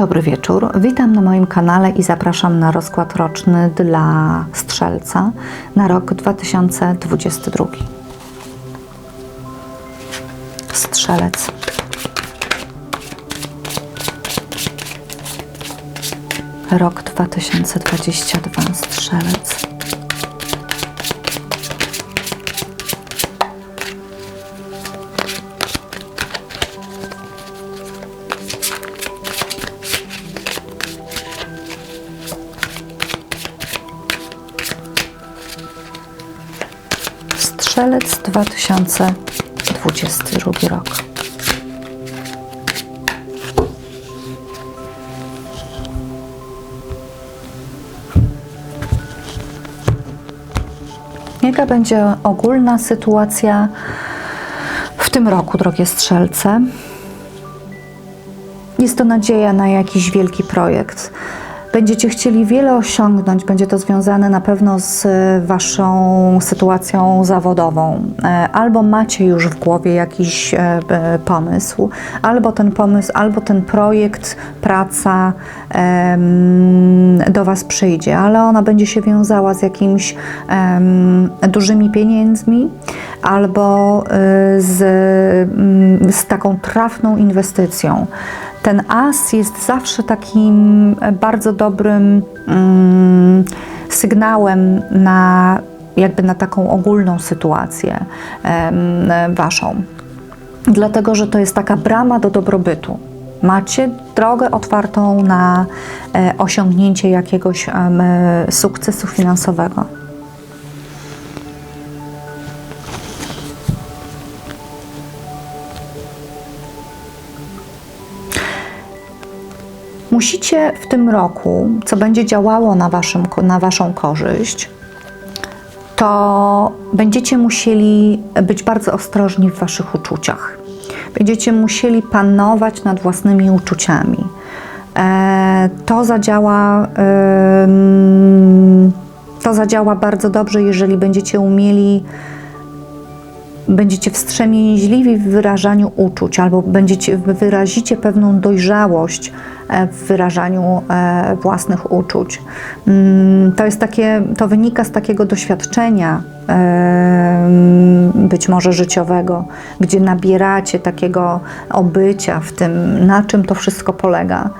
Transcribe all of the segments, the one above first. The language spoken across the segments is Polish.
Dobry wieczór. Witam na moim kanale i zapraszam na rozkład roczny dla Strzelca na rok 2022. Strzelec. Rok 2022. Strzelec. Strzelec 2022 rok. Jaka będzie ogólna sytuacja w tym roku, drogie strzelce? Jest to nadzieja na jakiś wielki projekt. Będziecie chcieli wiele osiągnąć, będzie to związane na pewno z Waszą sytuacją zawodową. E, Albo macie już w głowie jakiś e, e, pomysł, albo ten pomysł, albo ten projekt, praca do Was przyjdzie, ale ona będzie się wiązała z jakimiś dużymi pieniędzmi, albo z, z taką trafną inwestycją. Ten as jest zawsze takim bardzo dobrym mm, sygnałem na jakby na taką ogólną sytuację waszą. Dlatego, że to jest taka brama do dobrobytu. Macie drogę otwartą na e, osiągnięcie jakiegoś em, sukcesu finansowego. Musicie w tym roku, co będzie działało na, waszym, na Waszą korzyść, to będziecie musieli być bardzo ostrożni w Waszych uczuciach. Będziecie musieli panować nad własnymi uczuciami. E, to zadziała. to zadziała bardzo dobrze, jeżeli będziecie umieli będziecie wstrzemięźliwi w wyrażaniu uczuć, albo będziecie, wyrazicie pewną dojrzałość w wyrażaniu e, własnych uczuć. Mm, To jest takie, to wynika z takiego doświadczenia być może życiowego, gdzie nabieracie takiego obycia w tym, na czym to wszystko polega.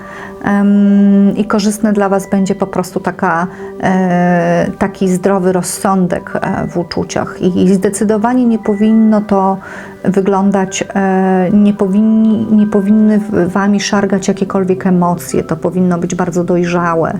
I korzystny dla Was będzie po prostu taka, e, taki zdrowy rozsądek e, w uczuciach. I, zdecydowanie nie powinno to wyglądać, e, nie, powinni, nie powinny Wami szargać jakiekolwiek emocje. To powinno być bardzo dojrzałe.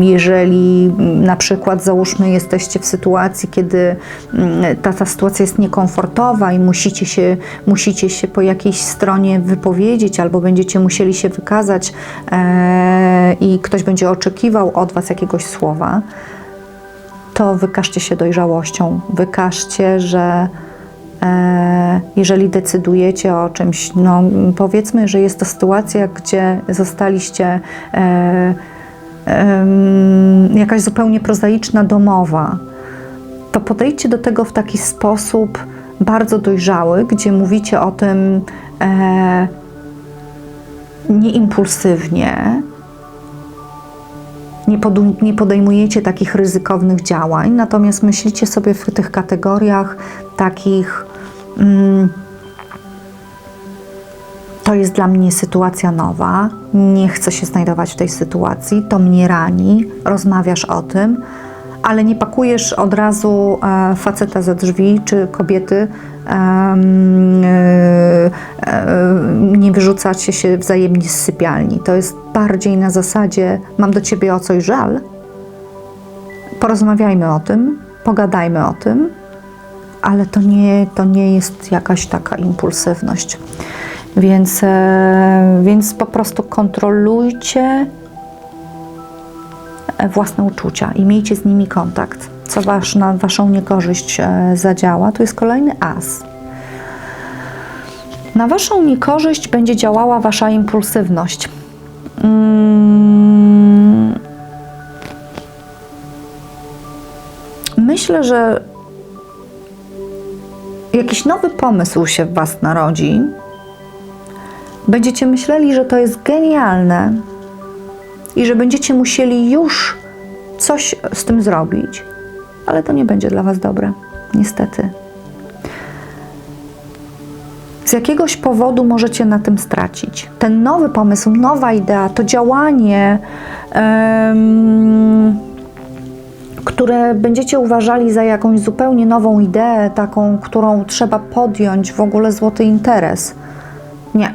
Jeżeli na przykład załóżmy jesteście w sytuacji, kiedy mm, ta, ta sytuacja jest niekomfortowa i musicie się, musicie się po jakiejś stronie wypowiedzieć albo będziecie musieli się wykazać e, i ktoś będzie oczekiwał od Was jakiegoś słowa, to wykażcie się dojrzałością. Wykażcie, że e, jeżeli decydujecie o czymś, no powiedzmy, że jest to sytuacja, gdzie zostaliście e, jakaś zupełnie prozaiczna domowa, to podejdźcie do tego w taki sposób bardzo dojrzały, gdzie mówicie o tym e, nieimpulsywnie, nie, podu- nie podejmujecie takich ryzykownych działań, natomiast myślicie sobie w tych kategoriach takich. Mm, to jest dla mnie sytuacja nowa, nie chcę się znajdować w tej sytuacji, to mnie rani, rozmawiasz o tym, ale nie pakujesz od razu e, faceta za drzwi czy kobiety, e, e, nie wyrzucacie się wzajemnie z sypialni. To jest bardziej na zasadzie: mam do ciebie o coś żal, porozmawiajmy o tym, pogadajmy o tym, ale to nie, to nie jest jakaś taka impulsywność. Więc, więc po prostu kontrolujcie własne uczucia i miejcie z nimi kontakt, co wasz, na waszą niekorzyść e, zadziała. To jest kolejny as. Na waszą niekorzyść będzie działała wasza impulsywność. Mm. Myślę, że jakiś nowy pomysł się w Was narodzi, Będziecie myśleli, że to jest genialne i że będziecie musieli już coś z tym zrobić, ale to nie będzie dla Was dobre, niestety. Z jakiegoś powodu możecie na tym stracić. Ten nowy pomysł, nowa idea, to działanie, em, które będziecie uważali za jakąś zupełnie nową ideę, taką, którą trzeba podjąć, w ogóle złoty interes. Nie.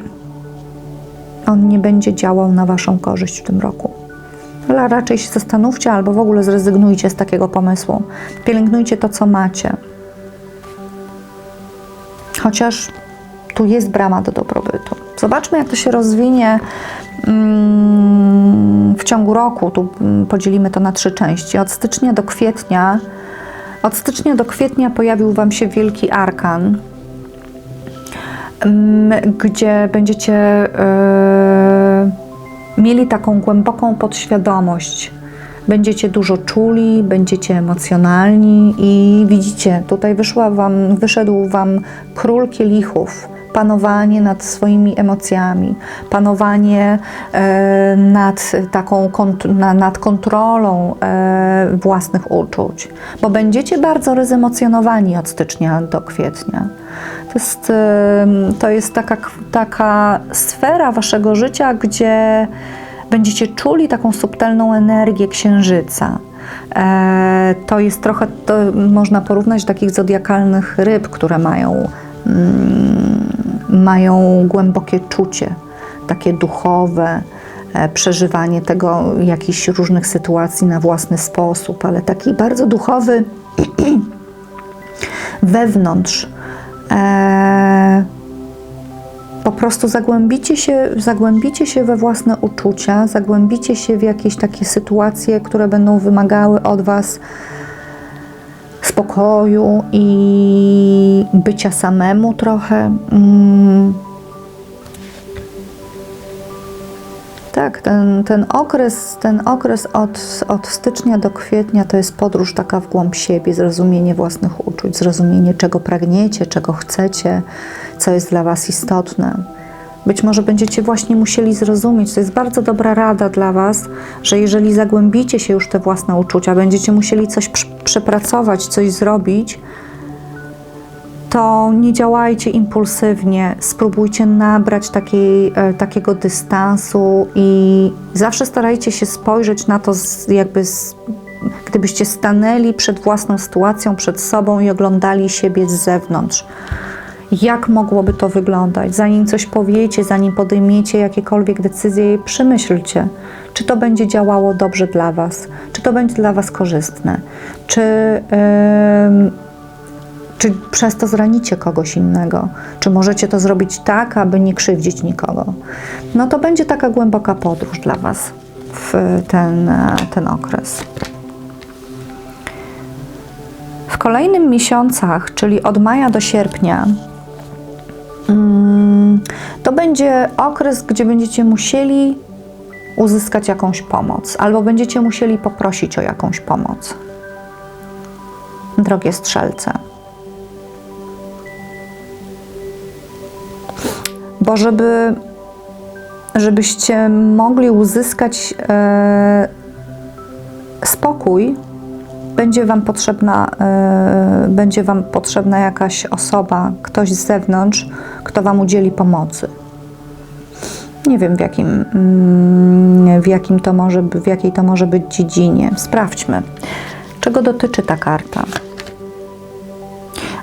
On nie będzie działał na Waszą korzyść w tym roku. Ale raczej się zastanówcie albo w ogóle zrezygnujcie z takiego pomysłu. Pielęgnujcie to, co macie. Chociaż tu jest brama do dobrobytu. Zobaczmy, jak to się rozwinie mm, w ciągu roku. Tu mm, podzielimy to na trzy części. Od stycznia do kwietnia. Od stycznia do kwietnia pojawił Wam się wielki arkan, gdzie będziecie e, mieli taką głęboką podświadomość. Będziecie dużo czuli, będziecie emocjonalni i widzicie, tutaj wyszła wam, wyszedł Wam król kielichów, panowanie nad swoimi emocjami, panowanie e, nad taką nad kontrolą e, własnych uczuć, bo będziecie bardzo rezemocjonowani od stycznia do kwietnia. To jest, e, to jest taka, taka sfera waszego życia, gdzie będziecie czuli taką subtelną energię księżyca. To jest trochę, to można porównać do takich zodiakalnych ryb, które mają, mm, mają głębokie czucie, takie duchowe, e, przeżywanie tego, jakichś różnych sytuacji na własny sposób, ale taki bardzo duchowy wewnątrz. E, po prostu zagłębicie się, zagłębicie się we własne uczucia, zagłębicie się w jakieś takie sytuacje, które będą wymagały od Was spokoju i bycia samemu trochę. Mm. Tak, ten, ten okres, ten okres od, od stycznia do kwietnia to jest podróż taka w głąb siebie, zrozumienie własnych uczuć, zrozumienie czego pragniecie, czego chcecie, co jest dla Was istotne. Być może będziecie właśnie musieli zrozumieć, to jest bardzo dobra rada dla Was, że jeżeli zagłębicie się już te własne uczucia, będziecie musieli coś pr- przepracować, coś zrobić, to nie działajcie impulsywnie, spróbujcie nabrać takiej, e, takiego dystansu i zawsze starajcie się spojrzeć na to jakby z, gdybyście stanęli przed własną sytuacją, przed sobą i oglądali siebie z zewnątrz. Jak mogłoby to wyglądać? Zanim coś powiecie, zanim podejmiecie jakiekolwiek decyzje, przemyślcie, czy to będzie działało dobrze dla Was, czy to będzie dla Was korzystne, czy. em, czy przez to zranicie kogoś innego? Czy możecie to zrobić tak, aby nie krzywdzić nikogo? No to będzie taka głęboka podróż dla Was w ten, ten okres. W kolejnym miesiącach, czyli od maja do sierpnia, to będzie okres, gdzie będziecie musieli uzyskać jakąś pomoc, albo będziecie musieli poprosić o jakąś pomoc. Drogie strzelce. bo żeby, żebyście mogli uzyskać e, spokój, będzie wam, potrzebna, e, będzie wam potrzebna jakaś osoba, ktoś z zewnątrz, kto wam udzieli pomocy. Nie wiem w jakim, mm, w jakim to może, w jakiej to może być dziedzinie. Sprawdźmy, czego dotyczy ta karta.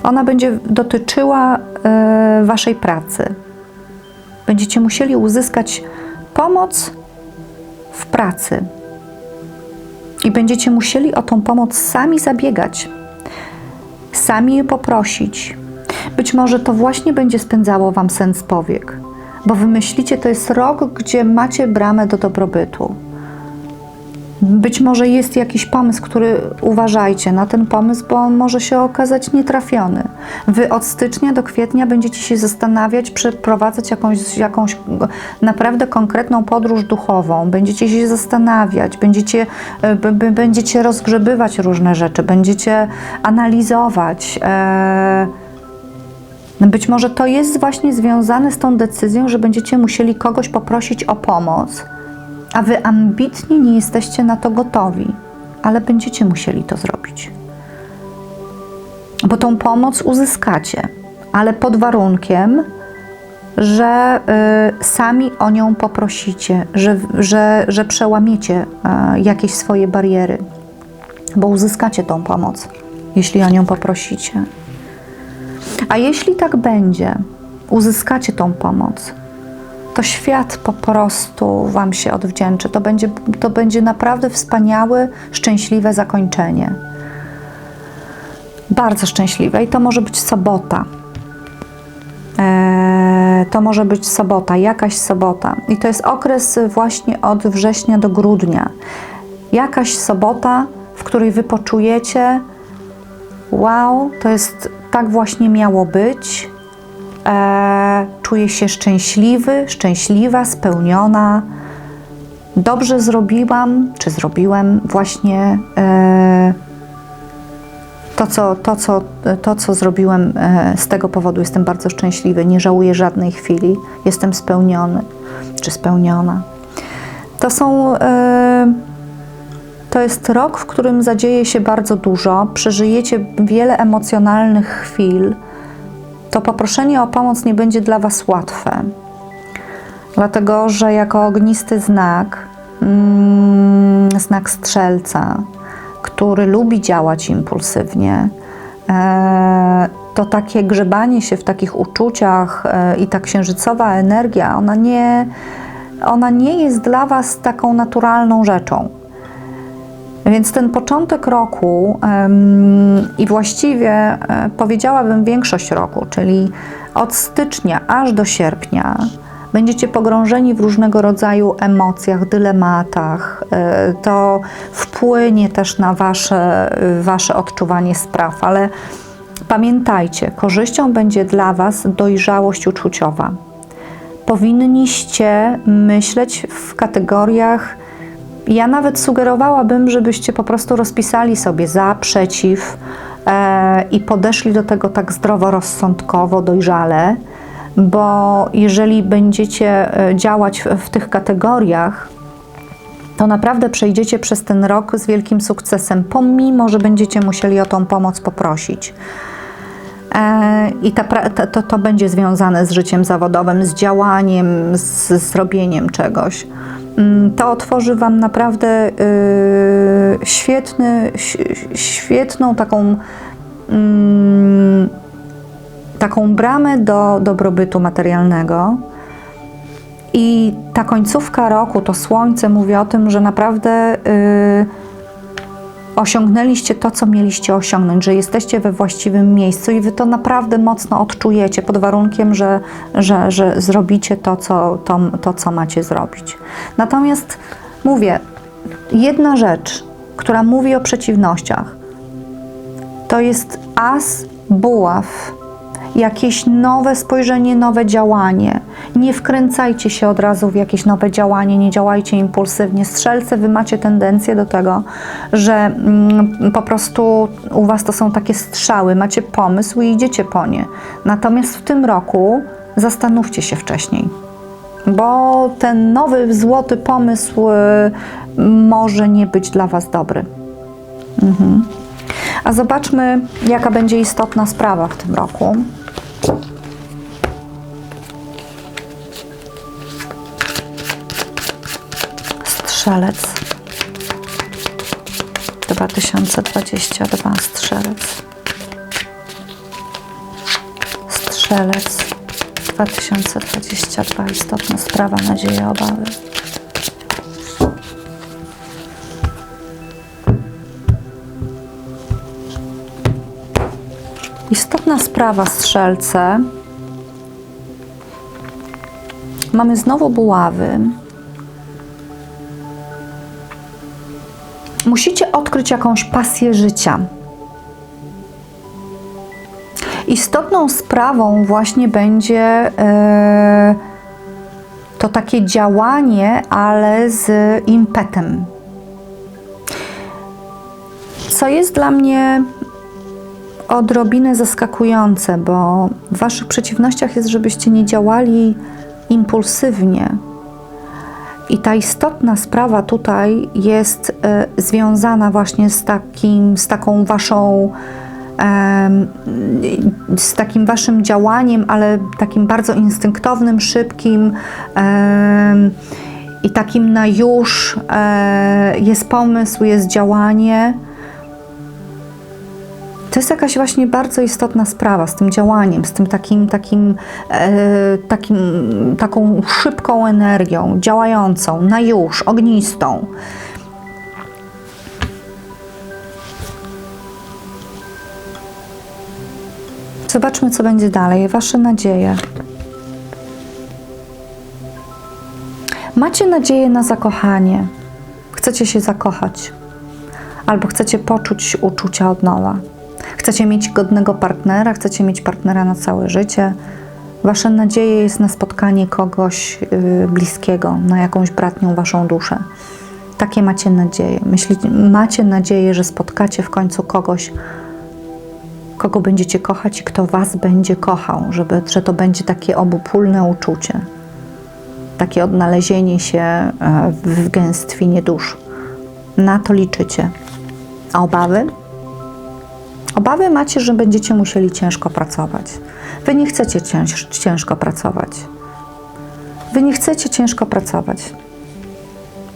Ona będzie dotyczyła e, waszej pracy, będziecie musieli uzyskać pomoc w pracy. I będziecie musieli o tą pomoc sami zabiegać, sami je poprosić. Być może to właśnie będzie spędzało Wam sens powiek, bo wy myślicie, to jest rok, gdzie macie bramę do dobrobytu. Być może jest jakiś pomysł, który uważajcie na ten pomysł, bo on może się okazać nietrafiony. Wy od stycznia do kwietnia będziecie się zastanawiać, przeprowadzać jakąś, jakąś naprawdę konkretną podróż duchową. Będziecie się zastanawiać, będziecie, będziecie rozgrzebywać różne rzeczy, będziecie analizować. E, Być może to jest właśnie związane z tą decyzją, że będziecie musieli kogoś poprosić o pomoc, a wy ambitnie nie jesteście na to gotowi, ale będziecie musieli to zrobić. Bo tą pomoc uzyskacie, ale pod warunkiem, że y, sami o nią poprosicie, że, że, że przełamiecie y, jakieś swoje bariery, bo uzyskacie tą pomoc, jeśli o nią poprosicie. A jeśli tak będzie, uzyskacie tą pomoc, to świat po prostu Wam się odwdzięczy. To będzie, to będzie naprawdę wspaniałe, szczęśliwe zakończenie. Bardzo szczęśliwe i to może być sobota. Eee, to może być sobota, jakaś sobota. I to jest okres właśnie od września do grudnia. Jakaś sobota, w której Wy poczujecie, wow, to jest tak właśnie miało być. Eee, czuję się szczęśliwy, szczęśliwa, spełniona. Dobrze zrobiłam, czy zrobiłem właśnie eee, to, co, to, co, to, co zrobiłem e, z tego powodu. Jestem bardzo szczęśliwy, nie żałuję żadnej chwili. Jestem spełniony, czy spełniona. To są. E, to jest rok, w którym zadzieje się bardzo dużo, przeżyjecie wiele emocjonalnych chwil. To poproszenie o pomoc nie będzie dla Was łatwe, dlatego że jako ognisty znak, mm, znak strzelca, który lubi działać impulsywnie, e, to takie grzebanie się w takich uczuciach e, i ta księżycowa energia, ona nie, ona nie jest dla Was taką naturalną rzeczą. Więc ten początek roku i właściwie e, powiedziałabym większość roku, czyli od stycznia aż do sierpnia, będziecie pogrążeni w różnego rodzaju emocjach, dylematach. E, to wpłynie też na wasze, wasze odczuwanie spraw, ale pamiętajcie, korzyścią będzie dla Was dojrzałość uczuciowa. Powinniście myśleć w kategoriach ja nawet sugerowałabym, żebyście po prostu rozpisali sobie za, przeciw e, i podeszli do tego tak zdroworozsądkowo, dojrzale, bo jeżeli będziecie e, działać w, w tych kategoriach, to naprawdę przejdziecie przez ten rok z wielkim sukcesem, pomimo że będziecie musieli o tą pomoc poprosić. E, I ta, to, to będzie związane z życiem zawodowym, z działaniem, z zrobieniem czegoś. Mm, to otworzy Wam naprawdę yy, świetny, świetną taką, yy, taką bramę do dobrobytu materialnego. I ta końcówka roku, to słońce mówi o tym, że naprawdę yy, osiągnęliście to, co mieliście osiągnąć, że jesteście we właściwym miejscu i wy to naprawdę mocno odczujecie, pod warunkiem, że, że, że zrobicie to co, to, to, co macie zrobić. Natomiast mówię, jedna rzecz, która mówi o przeciwnościach, to jest as buław jakieś nowe spojrzenie, nowe działanie. Nie wkręcajcie się od razu w jakieś nowe działanie, nie działajcie impulsywnie. Strzelce, wy macie tendencję do tego, że mm, po prostu u was to są takie strzały, macie pomysł i idziecie po nie. Natomiast w tym roku zastanówcie się wcześniej, bo ten nowy, złoty pomysł y, może nie być dla was dobry. Mhm. A zobaczmy, jaka będzie istotna sprawa w tym roku. Strzelec. 2022 Strzelec. Strzelec. 2022 Istotna sprawa, nadzieja, obawy Istotna sprawa strzelce. Mamy znowu buławy. Musicie odkryć jakąś pasję życia. Istotną sprawą właśnie będzie yy, to takie działanie, ale z impetem. Co jest dla mnie odrobinę zaskakujące, bo w Waszych przeciwnościach jest, żebyście nie działali impulsywnie. I ta istotna sprawa tutaj jest e, związana właśnie z, takim, z taką Waszą z takim waszym działaniem, ale takim bardzo instynktownym, szybkim i takim na już e, jest pomysł, jest działanie. To jest jakaś właśnie bardzo istotna sprawa z tym działaniem, z tym takim, takim, e, takim taką szybką energią, działającą, na już, ognistą. Zobaczmy, co będzie dalej. Wasze nadzieje. Macie nadzieję na zakochanie. Chcecie się zakochać, albo chcecie poczuć uczucia od nowa. Chcecie mieć godnego partnera, chcecie mieć partnera na całe życie. Wasze nadzieje jest na spotkanie kogoś yy, bliskiego, na jakąś bratnią waszą duszę. Takie macie nadzieje. Myślicie, macie nadzieję, że spotkacie w końcu kogoś, kogo będziecie kochać i kto Was będzie kochał, żeby, że to będzie takie obopólne uczucie, takie odnalezienie się e, w gęstwinie dusz. Na to liczycie. A obawy? Obawy macie, że będziecie musieli ciężko pracować. Wy nie chcecie cięż, ciężko pracować. Wy nie chcecie ciężko pracować.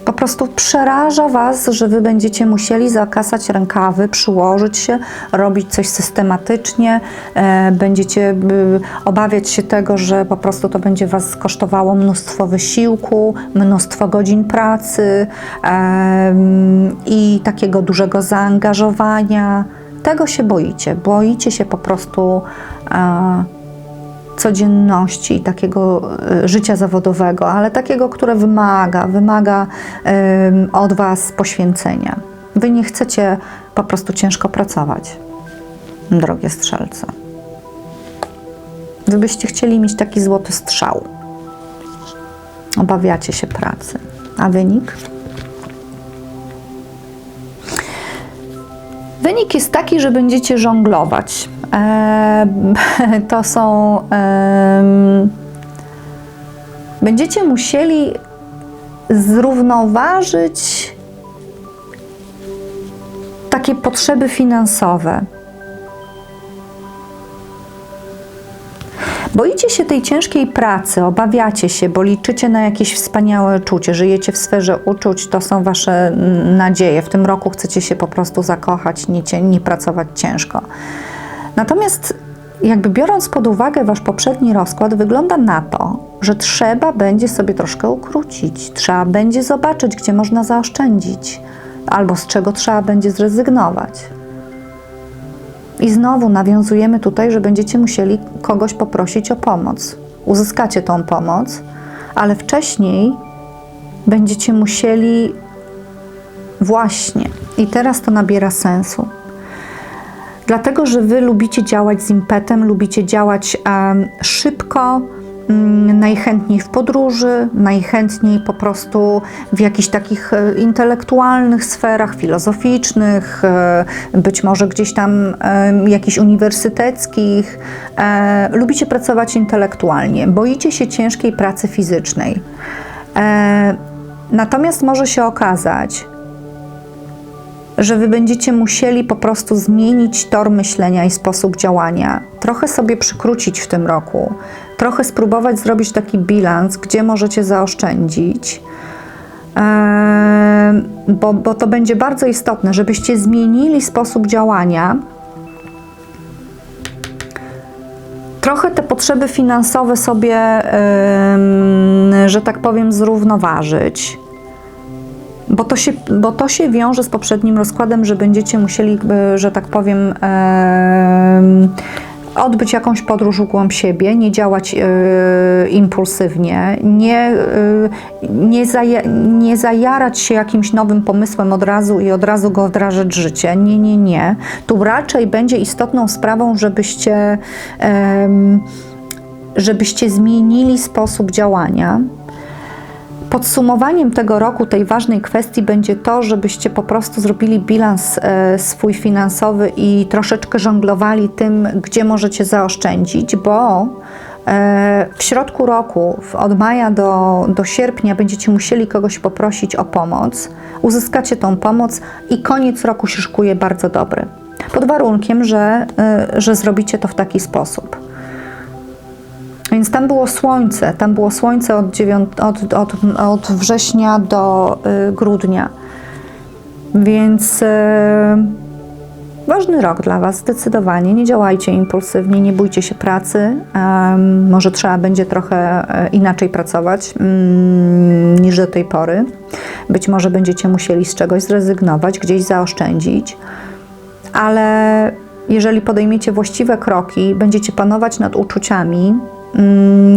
Po prostu przeraża Was, że Wy będziecie musieli zakasać rękawy, przyłożyć się, robić coś systematycznie, e, będziecie e, obawiać się tego, że po prostu to będzie Was kosztowało mnóstwo wysiłku, mnóstwo godzin pracy e, i takiego dużego zaangażowania. Tego się boicie. Boicie się po prostu e, codzienności takiego e, życia zawodowego, ale takiego, które wymaga, wymaga em, od Was poświęcenia. Wy nie chcecie po prostu ciężko pracować, drogie strzelce. Wy byście chcieli mieć taki złoty strzał. Obawiacie się pracy. A wynik? Wynik jest taki, że będziecie żonglować. E, to są. Będziecie musieli zrównoważyć takie potrzeby finansowe. Boicie się tej ciężkiej pracy, obawiacie się, bo liczycie na jakieś wspaniałe czucie, żyjecie w sferze uczuć, to są wasze nadzieje. W tym roku chcecie się po prostu zakochać, nie, nie pracować ciężko. Natomiast jakby biorąc pod uwagę wasz poprzedni rozkład, wygląda na to, że trzeba będzie sobie troszkę ukrócić, trzeba będzie zobaczyć, gdzie można zaoszczędzić, albo z czego trzeba będzie zrezygnować. I znowu nawiązujemy tutaj, że będziecie musieli kogoś poprosić o pomoc. Uzyskacie tą pomoc, ale wcześniej będziecie musieli właśnie, i teraz to nabiera sensu. Dlatego, że wy lubicie działać z impetem, lubicie działać em, szybko, najchętniej w podróży, najchętniej po prostu w jakichś takich e, intelektualnych sferach, filozoficznych, e, być może gdzieś tam e, jakichś uniwersyteckich. Lubicie pracować intelektualnie, boicie się ciężkiej pracy fizycznej. Natomiast może się okazać, że wy będziecie musieli po prostu zmienić tor myślenia i sposób działania, trochę sobie przykrócić w tym roku, trochę spróbować zrobić taki bilans, gdzie możecie zaoszczędzić. Bo, bo to będzie bardzo istotne, żebyście zmienili sposób działania. Trochę te potrzeby finansowe sobie, em, że tak powiem, zrównoważyć bo to, się, bo to się wiąże z poprzednim rozkładem, że będziecie musieli, e, że tak powiem, em, odbyć jakąś podróż w głąb siebie, nie działać e, impulsywnie, nie, e, nie, zaja, nie zajarać się jakimś nowym pomysłem od razu i od razu go wdrażać życie. Nie, nie, nie. Tu raczej będzie istotną sprawą, żebyście, żebyście zmienili sposób działania Podsumowaniem tego roku, tej ważnej kwestii będzie to, żebyście po prostu zrobili bilans e, swój finansowy i troszeczkę żonglowali tym, gdzie możecie zaoszczędzić, bo e, w środku roku, od maja do, do sierpnia, będziecie musieli kogoś poprosić o pomoc. Uzyskacie tą pomoc i koniec roku się szykuje bardzo dobry. Pod warunkiem, że, e, że zrobicie to w taki sposób. Więc tam było słońce, tam było słońce od, dziewiąt, od, od, od września do y, grudnia. Więc y, ważny rok dla Was, zdecydowanie. Nie działajcie impulsywnie, nie bójcie się pracy. Może trzeba będzie trochę e, inaczej pracować mm, niż do tej pory. Być może będziecie musieli z czegoś zrezygnować, gdzieś zaoszczędzić ale jeżeli podejmiecie właściwe kroki, będziecie panować nad uczuciami,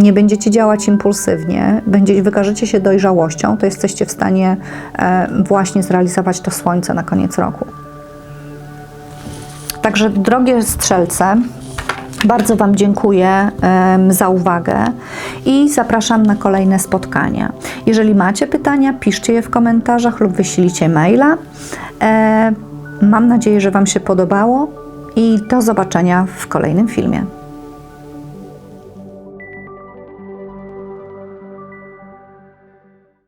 nie będziecie działać impulsywnie, będzie, wykażecie się dojrzałością, to jesteście w stanie e, właśnie zrealizować to słońce na koniec roku. Także, drogie strzelce, bardzo Wam dziękuję za uwagę i zapraszam na kolejne spotkania. Jeżeli macie pytania, piszcie je w komentarzach lub wyślijcie maila. E, mam nadzieję, że Wam się podobało i do zobaczenia w kolejnym filmie.